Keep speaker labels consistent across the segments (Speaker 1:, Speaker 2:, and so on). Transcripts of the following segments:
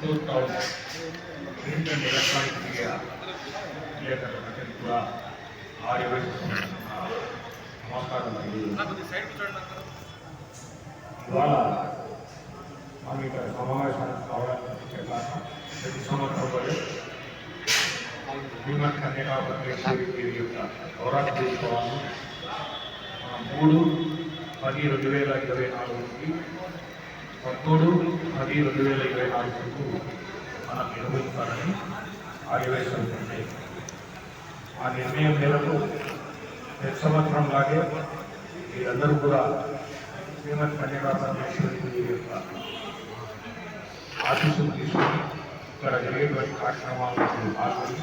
Speaker 1: Print electronic media విలేకరులందరికీ కూడా ఆర్య నమస్కారం అండి ఇవాళ మనం ఇక్కడ సమావేశానికి కావడానికి కారణం ప్రతి సంవత్సరం వల్ల హ్యూమన్ కన్యకాపతి యొక్క పోరాట తీసుకోవాలని మూడు పది రెండు వేల ఇరవై నాలుగుకి పదమూడు పది రెండు వేల ఇరవై నాలుగు మనం నిర్వహిస్తారని ఆదివేశం నిర్ణయం ఆ నిర్ణయం మేరకు ప్రతి సంవత్సరం లాగే మీరందరూ కూడా శ్రీమతి కన్యకా పరమేశ్వరి యొక్క ఆశీస్సులు తీసుకుని ఇక్కడ జరిగేటువంటి కార్యక్రమాలను పాల్గొని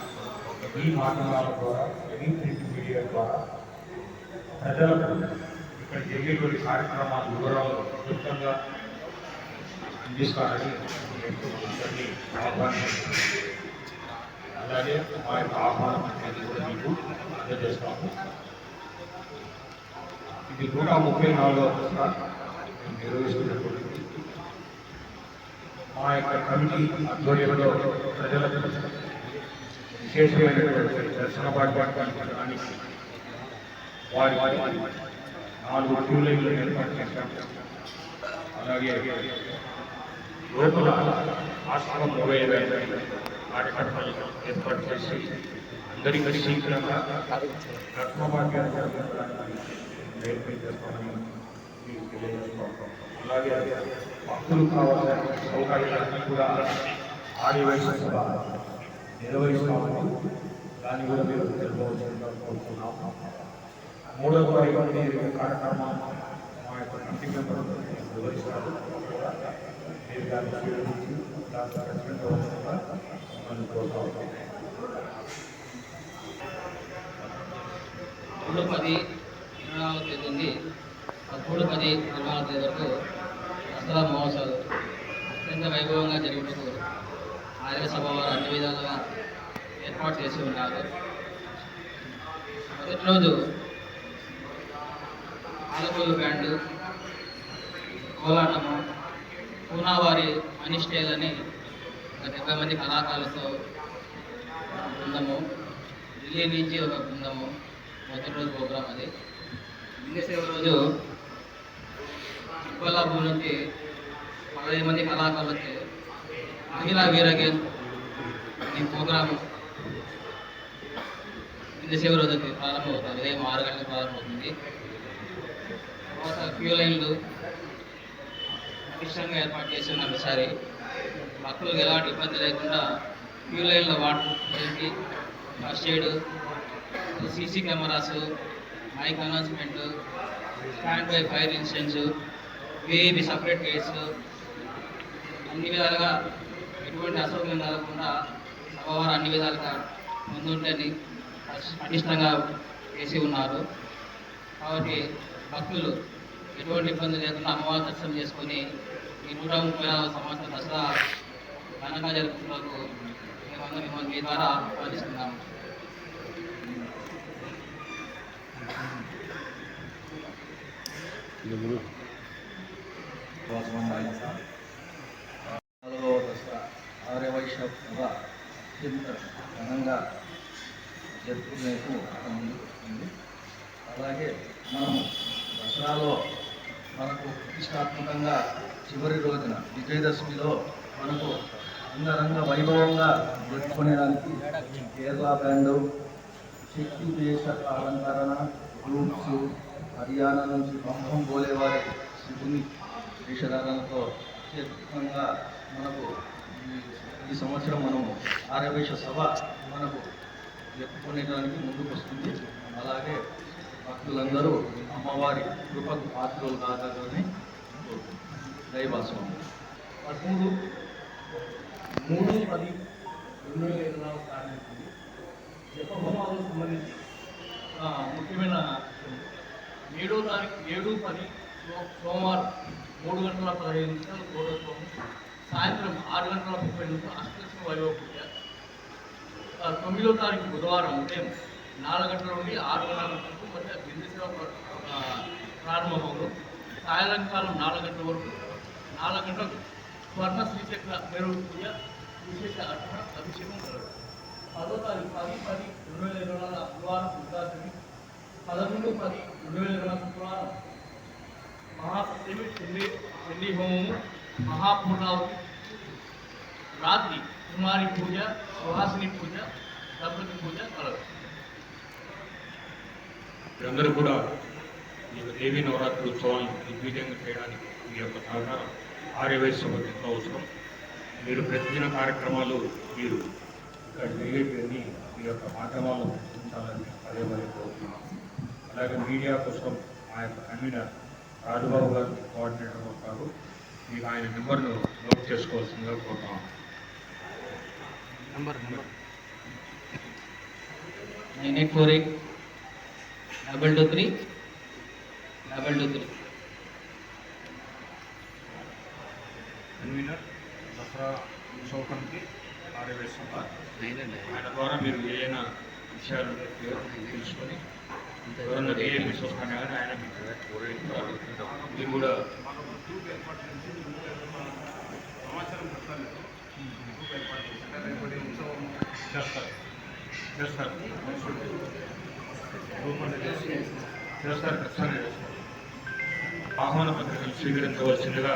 Speaker 1: ఈ మాధ్యమాల ద్వారా ఈ ప్రింట్ మీడియా ద్వారా ప్రజలకు ఇక్కడ జరిగేటువంటి కార్యక్రమాల వివరాలు క్లుప్తంగా అందిస్తారని నేను అందరినీ ఆహ్వానిస్తున్నాను అలాగే మా యొక్క ఆహ్వానం అనేది కూడా మీకు అందజేస్తాము ఇది నూట ముప్పై నాలుగవ దసరా మేము నిర్వహిస్తున్నటువంటి మా యొక్క కమిటీ ఆధ్వర్యంలో ప్రజలకు విశేషమైనటువంటి దర్శన పాఠానికి వారి వారి నాలుగు క్యూ లైన్లు ఏర్పాటు చేశాం అలాగే లోపల ఆశ్రమం ఇరవై వేల కార్యక్రమాలు ఏర్పాటు చేసి అందరికీ శీఘ్రంగా అలాగే భక్తులు కావాల్సిన సౌకర్యాలన్నీ కూడా ఆదివాసీ వయసు నిర్వహిస్తామని దాన్ని కూడా మీరు తెలుసుకోవాల్సిందిగా కోరుతున్నాం మూడవ తారీఖు కార్యక్రమం మా యొక్క కమిటీ మెంబర్ నిర్వహిస్తారు మీరు దాన్ని స్వీకరించి దాంట్లో ఖచ్చితంగా కావాల్సిందిగా మనం కోరుతా
Speaker 2: మూడు పది ఇరవై నాలుగు తేదీ నుండి పదమూడు పది ఇరవై నాలుగు తేదీ వరకు దసరా మహోత్సవాలు అత్యంత వైభవంగా జరిగినందుకు ఆర్య సభ వారు అన్ని విధాలుగా ఏర్పాటు చేసి ఉన్నారు. మొదటి రోజు ఆలకోలు బ్యాండు కోలాటము పూనావారి మనీ స్టైల్ అని ఒక డెబ్బై మంది కళాకారులతో బృందము ఢిల్లీ నుంచి ఒక బృందము మొదటి రోజు ప్రోగ్రాం అది. ఇంగసేవ రోజు కోలాపూర్ నుంచి పదహైదు మంది కళాకారులతో మహిళా వీరగేన్ ఈ ప్రోగ్రాము ఇంగసేవ రోజు ప్రారంభమవుతుంది. ఉదయం ఆరు గంటలకు ప్రారంభమవుతుంది. తర్వాత క్యూ లైన్లు పటిష్టంగా ఏర్పాటు చేసి ఉన్నాం ఈసారి భక్తులకు ఎలాంటి ఇబ్బంది లేకుండా క్యూ లైన్లో water facility first aid CC cameras mic announcement stand by fire insurance VIP separate gates అన్ని విధాలుగా ఎటువంటి అసౌకర్యం కలగకుండా సభవారు అన్ని విధాలుగా ముందుంటని పటిష్టంగా చేసి ఉన్నారు. కాబట్టి భక్తులు ఎటువంటి ఇబ్బంది లేకుండా అమ్మవారి దర్శనం చేసుకొని ఈ నూట ముప్పై నాలుగు సంవత్సరం దసరా ఘనంగా జరుపుకున్నకు మేమందరం మిమ్మల్ని మీ ద్వారా ఆహ్వానిస్తున్నాము
Speaker 3: నాలుగవ దసరా ఆర్యవైశ్య సభ అత్యంత ఘనంగా జరుపుకునేకు ముందుకు వస్తుంది అలాగే మనము దసరాలో మనకు ప్రతిష్టాత్మకంగా చివరి రోజున విజయదశమిలో మనకు అంగరంగ వైభవంగా జరుపుకునేదానికి కేరళ బ్యాండ్ శక్తి దేశ అలంకరణ గ్రూప్స్ హర్యానా నుంచి పంపం పోలేవారి శివుని వేషధారణతో అత్యద్భుతంగా మనకు ఈ- ఈ సంవత్సరం మనము ఆర్యవేశ సభ మనకు జరుపుకునేదానికి ముందుకు వస్తుంది అలాగే భక్తులందరూ అమ్మవారి కృపకు పాత్రలు కాదని దైవాస్వామి.
Speaker 4: పదమూడు మూడు పది రెండు వేల ఇరవై నాలుగు ప్రారంభించింది జపహోమాలకు సంబంధించి. ముఖ్యమైన ఏడో తారీఖు ఏడు పది సో- సోమవారం మూడు గంటల పదహైదు నిమిషాలు గౌరవత్వం సాయంత్రం ఆరు గంటల ముప్పై నిమిషాలు అష్టలక్ష్మి వైభవ పూజ. తొమ్మిదో తారీఖు బుధవారం ఉదయం నాలుగు గంటల నుండి ఆరు గంటల వరకు మధ్య బిందు సేవ ఆ, ప్రారంభమవును. సాయంకాలం నాలుగు గంటల వరకు. నాలుగు గంటలకు స్వర్ణ శ్రీచక్ర మెరుగు పూజ విశేష అర్చన అభిషేకం కలదు పదో తారీఖు పది పది రెండు వేల ఇరవై నాలుగు గురువారం దుర్గాష్టమి పదకొండు పది రెండు వేల ఇరవై నాలుగు శుక్రవారం. మహాసప్తమి చెల్లి చెల్లి హోమము మహాపూర్ణావతి రాత్రి కుమారి పూజ సుహాసిని పూజ దంపతి పూజ కలదు
Speaker 1: మీరందరూ కూడా ఈ యొక్క దేవీ నవరాత్రి ఉత్సవాలను దిగ్విజయంగా చేయడానికి మీ యొక్క సహకారం ఆర్యవైశ్య ఎంతో అవసరం. మీరు ప్రతిదిన కార్యక్రమాలు మీరు ఇక్కడ జరిగేటివన్నీ మీ యొక్క మాధ్యమాల్లో గుర్తించాలని పదే పదే కోరుతున్నాం. అలాగే మీడియా కోసం మా యొక్క కన్వీనర్ రాజుబాబు గారు కోఆర్డినేటర్ ఉంటారు మీకు ఆయన నెంబర్ను నోట్ చేసుకోవాల్సిందిగా కోరుతున్నాం.
Speaker 2: Nine eight four eight double two three double two three
Speaker 1: convener Dasara Aryavysya సభ ఆయన ద్వారా మీరు ఏదైనా విషయాలు తెలుసుకొని ఎవరన్నా వేరే మిస్ వస్తానే కానీ ఆయన మీకు మీరు కూడా చేస్తారు. చేస్తారు. భూములు చేసి చేస్తారు ఖచ్చితంగా చేస్తారు ఆహ్వాన పత్రికలు స్వీకరించవలసిందిగా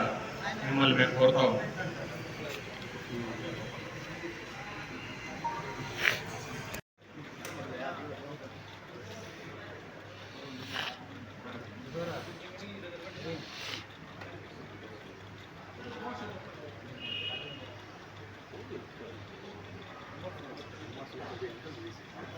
Speaker 1: మిమ్మల్ని మేము కోరుతా Thank you.